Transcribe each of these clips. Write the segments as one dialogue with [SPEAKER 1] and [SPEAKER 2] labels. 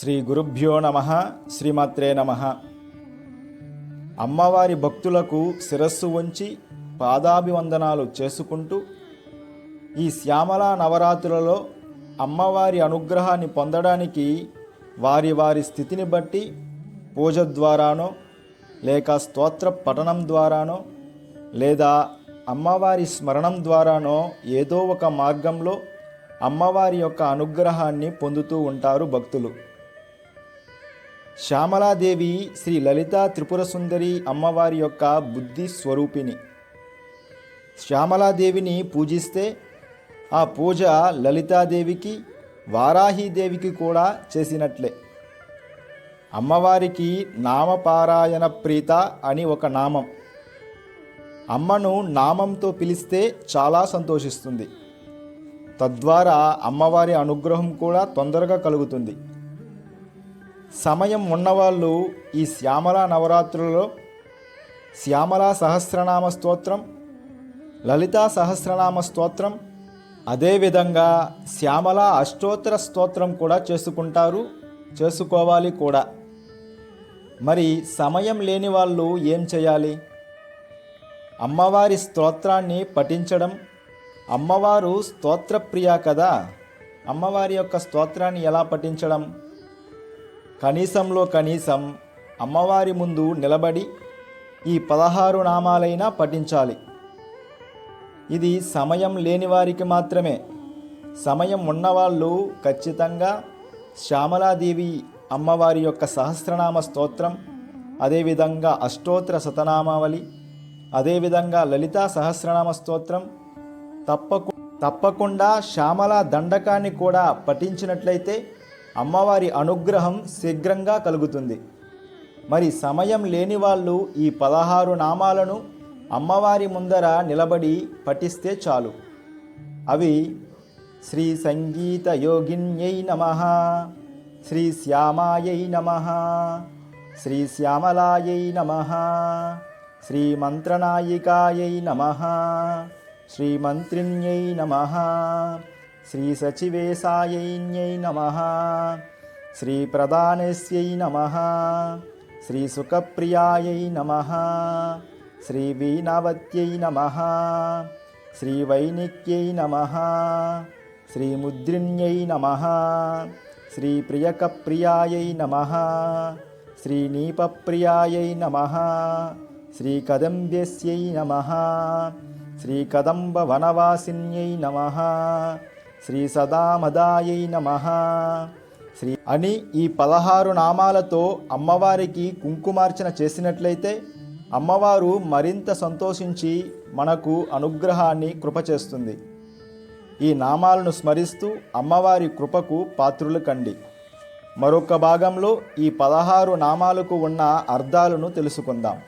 [SPEAKER 1] శ్రీ గురుభ్యో నమ శ్రీమాత్రే నమ. అమ్మవారి భక్తులకు శిరస్సు వంచి పాదాభివందనాలు చేసుకుంటూ ఈ శ్యామల నవరాత్రులలో అమ్మవారి అనుగ్రహాన్ని పొందడానికి వారి వారి స్థితిని బట్టి పూజ ద్వారానో లేక స్తోత్ర పఠనం ద్వారానో లేదా అమ్మవారి స్మరణం ద్వారానో ఏదో ఒక మార్గంలో అమ్మవారి యొక్క అనుగ్రహాన్ని పొందుతూ ఉంటారు భక్తులు. శ్యామలాదేవి శ్రీ లలితా త్రిపుర సుందరి అమ్మవారి యొక్క బుద్ధి స్వరూపిణి. శ్యామలాదేవిని పూజిస్తే ఆ పూజ లలితాదేవికి వారాహీదేవికి కూడా చేసినట్లే. అమ్మవారికి నామపారాయణ ప్రీత అని ఒక నామం. అమ్మను నామంతో పిలిస్తే చాలా సంతోషిస్తుంది. తద్వారా అమ్మవారి అనుగ్రహం కూడా తొందరగా కలుగుతుంది. సమయం ఉన్నవాళ్ళు ఈ శ్యామల నవరాత్రులలో శ్యామల సహస్రనామ స్తోత్రం లలితా సహస్రనామ స్తోత్రం అదేవిధంగా శ్యామల అష్టోత్తర స్తోత్రం కూడా చేసుకుంటారు చేసుకోవాలి కూడా. మరి సమయం లేని వాళ్ళు ఏం చేయాలి? అమ్మవారి స్తోత్రాన్ని పఠించడం అమ్మవారు స్తోత్రప్రియ కదా. అమ్మవారి యొక్క స్తోత్రాన్ని ఎలా పఠించడం? కనీసంలో కనీసం అమ్మవారి ముందు నిలబడి ఈ పదహారు నామాలైనా పఠించాలి. ఇది సమయం లేని వారికి మాత్రమే. సమయం ఉన్నవాళ్ళు ఖచ్చితంగా శ్యామలాదేవి అమ్మవారి యొక్క సహస్రనామ స్తోత్రం అదేవిధంగా అష్టోత్తర శతనామావళి అదేవిధంగా లలితా సహస్రనామ స్తోత్రం తప్పకు తప్పకుండా శ్యామల దండకాన్ని కూడా పఠించినట్లయితే అమ్మవారి అనుగ్రహం శీఘ్రంగా కలుగుతుంది. మరి సమయం లేని వాళ్ళు ఈ పదహారు నామాలను అమ్మవారి ముందర నిలబడి పఠిస్తే చాలు. అవి శ్రీ సంగీత యోగిన్యై నమ శ్రీ శ్యామాయై నమ శ్రీ శ్యామలాయై నమ శ్రీ మంత్రనాయికాయై నమ శ్రీ మంత్రిణ్యై నమ శ్రీ సచివేశాయైన్యై నమ. శ్రీ ప్రధానస్యై నమ. శ్రీ సుఖప్రియాయై నమ. శ్రీ వీణావత్యై నమ. శ్రీ వైనిక్యై నమ. శ్రీ ముద్రిణ్యై నమ. శ్రీ ప్రియకప్రియాయై నమ. శ్రీ నీపప్రియాయై నమ. శ్రీ కదంబ్యస్యై నమ. శ్రీ కదంబ వనవాసిన్యై నమ. శ్రీ సదామదాయై నమ. శ్రీ అని ఈ పదహారు నామాలతో అమ్మవారికి కుంకుమార్చన చేసినట్లయితే అమ్మవారు మరింత సంతోషించి మనకు అనుగ్రహాన్ని కృప చేస్తుంది ఈ నామాలను స్మరిస్తూ అమ్మవారి కృపకు పాత్రులు కండి. మరొక భాగంలో ఈ పదహారు నామాలకు ఉన్న అర్థాలను తెలుసుకుందాం.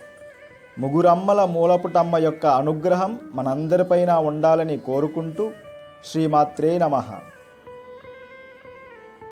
[SPEAKER 1] ముగురమ్మల మూలపుటమ్మ యొక్క అనుగ్రహం మనందరిపైన ఉండాలని కోరుకుంటూ శ్రీమాత్రే నమః.